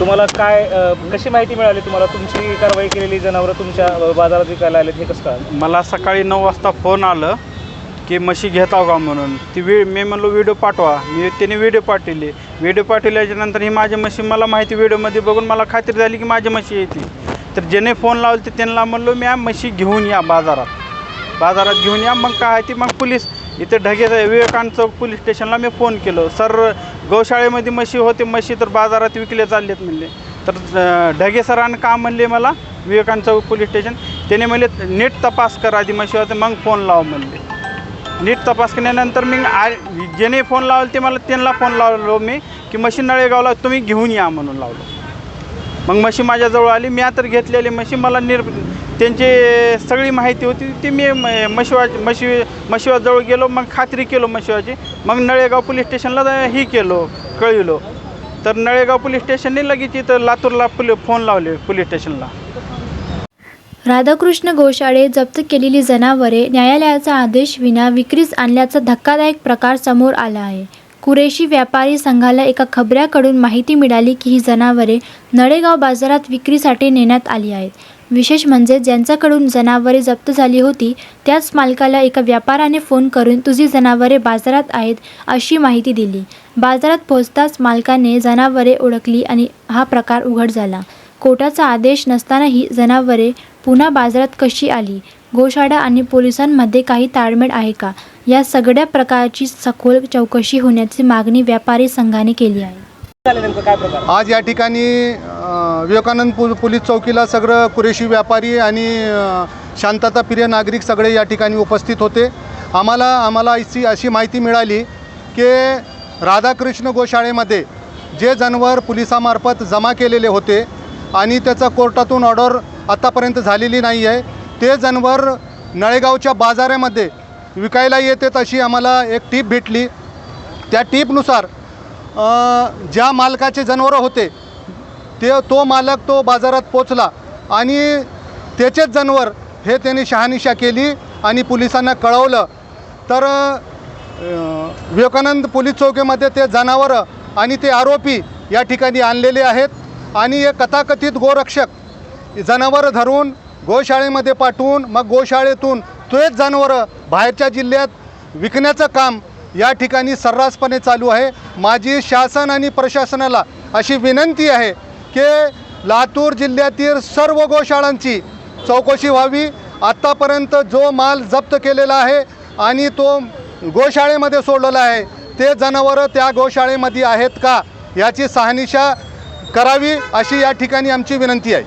तुम्हाला काय अ, कशी माहिती मिळाली तुम्हाला? तुमची कारवाई केलेली जनावरं तुमच्या अ, बाजारात विकायला आलेत हे कसं कळालं? मला सकाळी नऊ वाजता फोन आलं की म्हशी घेत आहो का म्हणून. ती वी मी म्हणलो व्हिडिओ पाठवा. मी त्याने व्हिडिओ पाठवले. व्हिडिओ पाठवल्याच्यानंतर ही माझी म्हशी मला माहिती व्हिडिओमध्ये बघून मला खात्री झाली की माझी म्हशी येते तर ज्याने फोन लावले ते त्यांना म्हणलो मी म्हशी घेऊन या बाजारात. बाजारात घेऊन या मग काय आहे ती मग पोलीस इथे ढगे विवेकानंद चौक पोलीस स्टेशनला मी फोन केलं. सर गौशाळेमध्ये म्हशी होते म्हशी तर बाजारात विकले चाललेत म्हणले. तर ढगे सरानं का म्हणले मला? विवेकानंद चौक पोलीस स्टेशन. त्याने म्हणले नीट तपास कर आधी म्हशी होते मग फोन लाव म्हणले. नीट तपास केल्यानंतर मी आ ज्याने फोन लावला ते मला त्यांना फोन लावलो मी की म्हशी नळेगावला तुम्ही घेऊन या म्हणून लावलो. मग म्हशी माझ्याजवळ आली मी आता घेतलेली म्हशी मला निर त्यांची सगळी माहिती होती ती मी मशिवा म्हशीवा म्हशी गेलो मग खात्री केलो मशिवाची. मग नळेगाव पोलीस स्टेशनला ही केलो कळविलो. तर नळेगाव पोलीस स्टेशनने लगेच इथं लातूरला पुली फोन लावले पोलीस स्टेशनला. राधाकृष्ण गोशाळे जप्त केलेली जनावरे न्यायालयाचा आदेश विना विक्रीस आणल्याचा धक्कादायक प्रकार समोर आला आहे. कुरेशी व्यापारी संघाला एका खबऱ्याकडून माहिती मिळाली की ही जनावरे नळेगाव बाजारात विक्रीसाठी नेण्यात आली आहेत. विशेष म्हणजे ज्यांच्याकडून जनावरे जप्त झाली होती त्याच मालकाला एका व्यापाऱ्याने फोन करून तुझी जनावरे बाजारात आहेत अशी माहिती दिली. बाजारात पोहोचताच मालकाने जनावरे ओळखली आणि हा प्रकार उघड झाला. कोर्टाचा आदेश नसतानाही जनावरे पुन्हा बाजारात कशी आली? गोशाळा आणि पोलिसांमध्ये काही ताळमेळ आहे का? या सगळ्या प्रकारची सखोल चौकशी होण्याची मागणी व्यापारी संघाने केली आहे. आज या ठिकाणी अ, विवेकानंद पो पोलीस चौकीला सगळं कुरेशी व्यापारी आणि अ, शांतताप्रिय नागरिक सगळे या ठिकाणी उपस्थित होते. आम्हाला आम्हाला अशी अशी माहिती मिळाली की राधाकृष्ण गोशाळेमध्ये जे जनावर पोलिसामार्फत जमा केलेले होते आणि त्याचा कोर्टातून ऑर्डर आत्तापर्यंत झालेली नाही आहे ते जनावर नळेगावच्या बाजारामध्ये विकायला येते अशी आम्हाला एक टीप भेटली. त्या टीपनुसार ज्या मालकाचे जनावरं होते ते तो मालक तो बाजारात पोचला आणि त्याचेच जनावर हे त्यांनी शहानिशा केली आणि पोलिसांना कळवलं. तर विवेकानंद पोलीस चौकीमध्ये ते जनावरं आणि ते आरोपी या ठिकाणी आणलेले आहेत आणि हे कथाकथित गोरक्षक जनावरं धरून गोशाळेमध्ये पाठवून मग गोशाळेतून तेच जनावरं बाहेरच्या जिल्ह्यात विकण्याचं काम या ठिकाणी सर्रासपणे चालू आहे. माझी शासन आणि प्रशासनाला अशी विनंती आहे की लातूर जिल्ह्यातील सर्व गोशाळांची चौकशी व्हावी. आत्तापर्यंत जो माल जप्त केलेला आहे आणि तो गोशाळेमध्ये सोडलेला आहे ते जनावरं त्या गोशाळेमध्ये आहेत का याची सहानिशा करावी अशी या ठिकाणी आमची विनंती आहे.